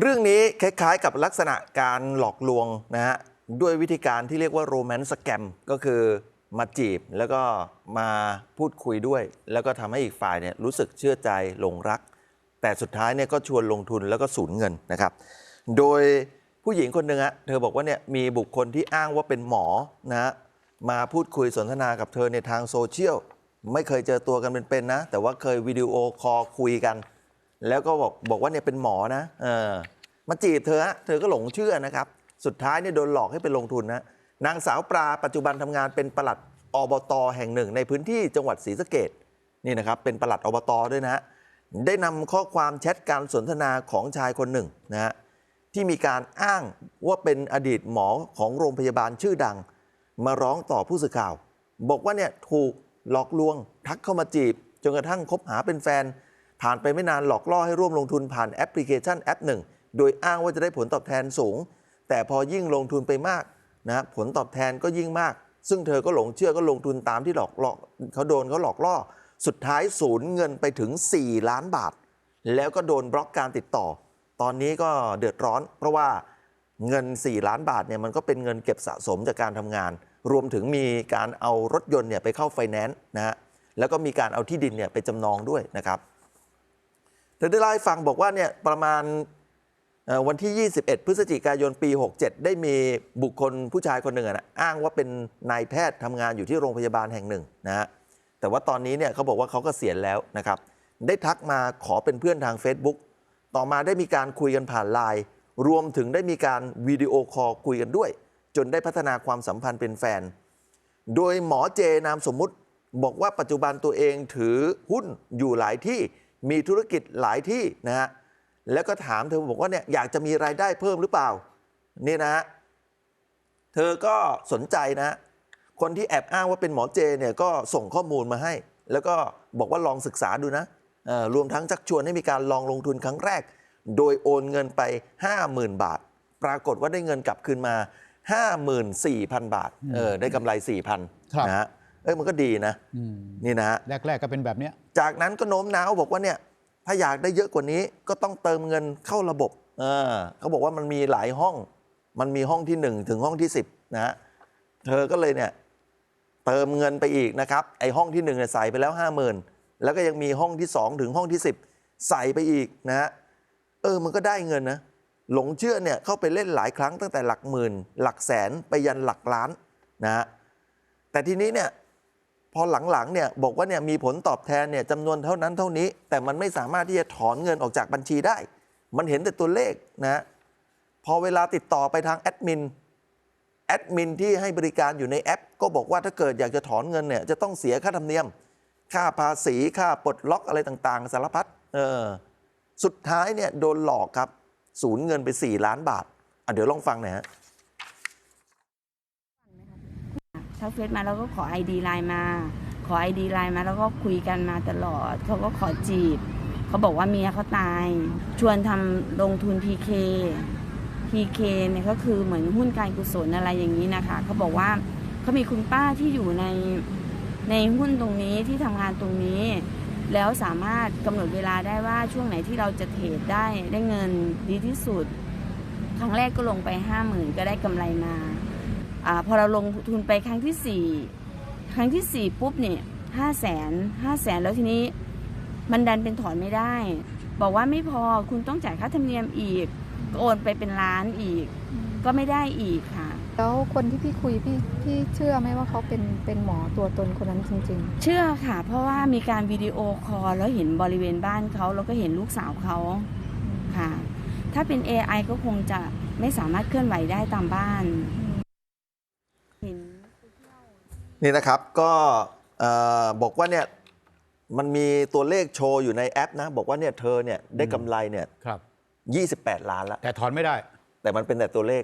เรื่องนี้คล้ายๆกับลักษณะการหลอกลวงนะฮะด้วยวิธีการที่เรียกว่าโรแมนต์สแกมก็คือมาจีบแล้วก็มาพูดคุยด้วย แล้วก็ทำให้อีกฝ่ายเนี่ยรู้สึกเชื่อใจหลงรัก แต่สุดท้ายเนี่ยก็ชวนลงทุนแล้วก็สูญเงินนะครับ โดยผู้หญิงคนหนึ่งฮะเธอบอกว่าเนี่ยมีบุคคลที่อ้างว่าเป็นหมอนะฮะมาพูดคุยสนทนากับเธอในทางโซเชียลไม่เคยเจอตัวกันเป็นๆนะ แต่ว่าเคยวิดีโอคอลคุยกัน แล้วก็บอกบอกว่าเนี่ยเป็นหมอนะเออมาจีบเธอฮะเธอก็หลงเชื่อนะครับ สุดท้ายเนี่ยโดนหลอกให้ไปลงทุนนะนางสาวปลาปัจจุบันทำงานเป็นปลัดอบตแห่งหนึ่ง ในพื้นที่จังหวัดศรีสะเกดนี่นะครับ เป็นปลัดอบตด้วยนะฮะได้นำข้อความแชทการสนทนาของชายคนหนึ่งนะฮะที่มีการอ้างว่าเป็นอดีตหมอของโรงพยาบาลชื่อดัง มาร้องต่อผู้สื่อข่าว บอกว่าเนี่ยถูกหลอกลวงทักเข้ามาจีบจนกระทั่งคบหาเป็นแฟน ผ่านไปไม่นานหลอกล่อให้ร่วมลงทุนผ่านแอปพลิเคชันแอปหนึ่ง โดยอ้างว่าจะได้ผลตอบแทนสูง แต่พอยิ่งลงทุนไปมากนะผลตอบแทนก็ยิ่งมาก ซึ่งเธอก็หลงเชื่อก็ลงทุนตามที่หลอกหลอเขาโดนเขาหลอกล่อ สุดท้ายสูญเงินไปถึง 4 ล้านบาท แล้วก็โดนบล็อกการติดต่อ ตอนนี้ก็เดือดร้อน เพราะว่าเงิน 4 ล้านบาทเนี่ยมันก็เป็นเงินเก็บสะสมจากการทำงาน รวมถึงมีการเอารถยนต์เนี่ยไปเข้าไฟแนนซ์นะฮะแล้วก็มีการเอาที่ดินเนี่ยไปจำนองด้วยนะครับ เธอได้เล่าให้ฟังบอกว่าเนี่ยประมาณวันที่ 21 พฤศจิกายนปี 67 ได้มีบุคคลผู้ชายคนหนึ่งอะนะอ้างว่าเป็นนายแพทย์ทำงานอยู่ที่โรงพยาบาลแห่งหนึ่งนะฮะแต่ว่าตอนนี้เนี่ยเขาบอกว่าเขาก็เสียแล้วนะครับ ได้ทักมาขอเป็นเพื่อนทาง Facebook ต่อมาได้มีการคุยกันผ่านไลน์รวมถึงได้มีการวิดีโอคอลคุยกันด้วย จนได้พัฒนาความสัมพันธ์เป็นแฟน โดยหมอเจนามสมมุติบอกว่าปัจจุบันตัวเองถือหุ้นอยู่หลายที่ มีธุรกิจหลายที่นะฮะแล้วก็ถามเธอบอกว่าเนี่ยอยากจะมีรายได้เพิ่มหรือเปล่านี่นะฮะเธอก็สนใจนะ คนที่แอบอ้างว่าเป็นหมอเจเนี่ยก็ส่งข้อมูลมาให้ แล้วก็บอกว่าลองศึกษาดูนะเอ่อรวมทั้งชักชวนให้มีการลองลงทุนครั้งแรก โดยโอนเงินไป 50,000 บาท ปรากฏว่าได้เงินกลับคืนมา 54,000 บาทเออได้กำไร 4,000ครับนะฮะ เอ้ยมันก็ดีนะ อืมนี่นะฮะ แรกๆก็เป็นแบบเนี้ย จากนั้นก็โน้มน้าวบอกว่าเนี่ยถ้าอยากได้เยอะกว่านี้ก็ต้องเติมเงินเข้าระบบเออเขาบอกว่ามันมีหลายห้อง มันมีห้องที่ 1 ถึงห้องที่ 10 นะฮะเธอก็เลยเนี่ยเติมเงินไปอีกนะครับไอห้องที่1เนี่ยใส่ไปแล้ว 50,000 แล้วก็ยังมีห้องที่ 2 ถึงห้องที่ 10 ใส่ไปอีกนะฮะเออมันก็ได้เงินนะหลงเชื่อเนี่ยเข้าไปเล่นหลายครั้งตั้งแต่หลักหมื่น หลักแสนไปยันหลักล้านนะฮะแต่ทีนี้เนี่ย พอหลังๆเนี่ยบอกว่าเนี่ยมีผลตอบแทนเนี่ยจำนวนเท่านั้นเท่านี้ แต่มันไม่สามารถที่จะถอนเงินออกจากบัญชีได้ มันเห็นแต่ตัวเลขนะพอเวลาติดต่อไปทางแอดมินแอดมินที่ให้บริการอยู่ในแอป ก็บอกว่าถ้าเกิดอยากจะถอนเงินเนี่ยจะต้องเสียค่าธรรมเนียม ค่าภาษีค่าปลดล็อกอะไรต่างๆ สารพัดเออสุดท้ายเนี่ยโดนหลอกครับ สูญเงินไป 4 ล้านบาทอะเดี๋ยวลองฟังหน่อยฮะ ทักเฟซมาแล้วก็ขอ ID ไลน์มา ขอ ID ไลน์มาแล้วก็คุยกันมาตลอด เขาก็ขอจีบ เขาบอกว่าเมียเขาตาย ชวนทำลงทุน PK PK เนี่ยก็คือเหมือนหุ้นการกุศลอะไรอย่างนี้นะคะ เขาบอกว่าเขามีคุณป้าที่อยู่ในในหุ้นตรงนี้ที่ทำงานตรงนี้ แล้วสามารถกำหนดเวลาได้ว่าช่วงไหนที่เราจะเทรดได้ได้เงินดีที่สุด ครั้งแรกก็ลงไปห้าหมื่นก็ได้กำไรมา อาพอเราลงทุนไปครั้งที่สี่ครั้งที่สี่ปุ๊บเนี่ยห้าแสนห้าแสนแล้วทีนี้มันดันเป็นถอนไม่ได้ บอกว่าไม่พอคุณต้องจ่ายค่าธรรมเนียมอีกก็โอนไปเป็นล้านอีก ก็ไม่ได้อีกค่ะ แล้วคนที่พี่คุยพี่พี่เชื่อไหมว่าเขาเป็นเป็นหมอตัวตนคนนั้นจริงเชื่อค่ะ เพราะว่ามีการวิดีโอคอลแล้วเห็นบริเวณบ้านเขาแล้วก็เห็นลูกสาวเขาค่ะ ถ้าเป็น AI ก็คงจะไม่สามารถเคลื่อนไหวได้ตามบ้านเห็น นี่นะครับก็เอ่อบอกว่าเนี่ยมันมีตัวเลขโชว์อยู่ในแอปนะ บอกว่าเนี่ยเธอเนี่ยได้กำไรเนี่ยครับ28 ล้านแล้วแต่ถอนไม่ได้ แต่มันเป็นแต่ตัวเลข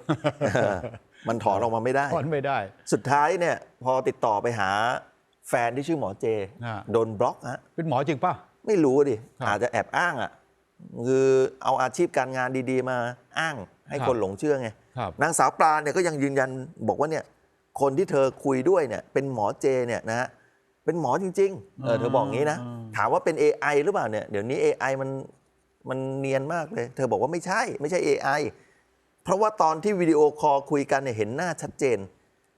มันถอนออกมาไม่ได้ ถอนไม่ได้ สุดท้ายเนี่ยพอติดต่อไปหาแฟนที่ชื่อหมอเจอ่าโดนบล็อกฮะเป็นหมอจริงป่ะ ไม่รู้ดิครับอาจจะแอบอ้างอะคือเอาอาชีพการงานดีๆมาอ้างให้ครับคนหลงเชื่อไงครับนางสาวปลาเนี่ยก็ยังยืนยันบอกว่าเนี่ย คนที่เธอคุยด้วยเนี่ยเป็นหมอเจเนี่ยนะฮะเป็นหมอจริงๆเออเธอบอกงี้นะอืมถามว่าเป็น AI หรือเปล่าเนี่ยเดี๋ยวนี้ AI มันมันเนียนมากเลย เธอบอกว่าไม่ใช่ ไม่ใช่ AI เพราะว่าตอนที่วิดีโอคอลคุยกันเนี่ยเห็นหน้าชัดเจน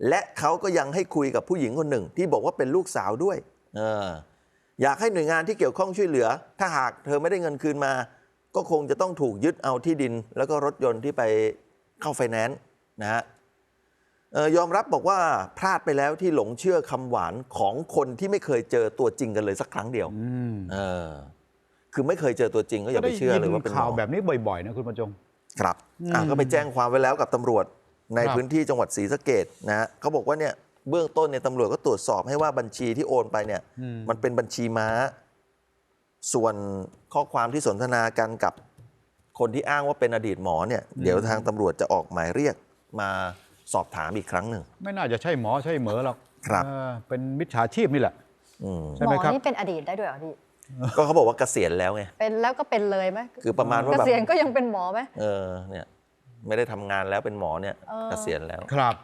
และเขาก็ยังให้คุยกับผู้หญิงคนหนึ่ง ที่บอกว่าเป็นลูกสาวด้วยเอออยากให้หน่วยงานที่เกี่ยวข้องช่วยเหลือ ถ้าหากเธอไม่ได้เงินคืนมา ก็คงจะต้องถูกยึดเอาที่ดิน แล้วก็รถยนต์ที่ไปเข้าไฟแนนซ์นะฮะเอ่อ ยอมรับบอกว่าพลาดไปแล้วที่หลงเชื่อคำหวานของคนที่ไม่เคยเจอตัวจริงกันเลยสักครั้งเดียวอืมเออคือไม่เคยเจอตัวจริงก็อย่าไปเชื่อเลยว่าเป็นหมข่าวอแบบนี้บ่อยๆนะคุณประจง ครับอะอืมก็ไปแจ้งความไว้แล้วกับตำรวจในครับพื้นที่จังหวัดศรีสะเกดนะฮะเขาบอกว่าเนี่ยเบื้องต้นเนี่ยตำรวจก็ตรวจสอบให้ว่าบัญชีที่โอนไปเนี่ยอืมมันเป็นบัญชีม้า ส่วนข้อความที่สนทนากันกับคนที่อ้างว่าเป็นอดีตหมอเนี่ย เดี๋ยวทางตำรวจจะออกหมายเรียกมา สอบถามอีกครั้งหนึ่ง ไม่น่าจะใช่หมอใช่เหมอหรอกครับ เออเป็นมิจฉาชีพนี่แหละ อืมใช่หมไหมอครับ นี่เป็นอดีตได้ด้วยเหรอพี่ก็เขาบอกว่าเกษียณแล้วไง เป็นแล้วก็เป็นเลยไหมคือประมาณว่าเกแบบษียณก็ยังเป็นหมอไหม เออเนี่ยไม่ได้ทำงานแล้วเป็นหมอเนี่ยเออ เกษียณแล้ว ครับ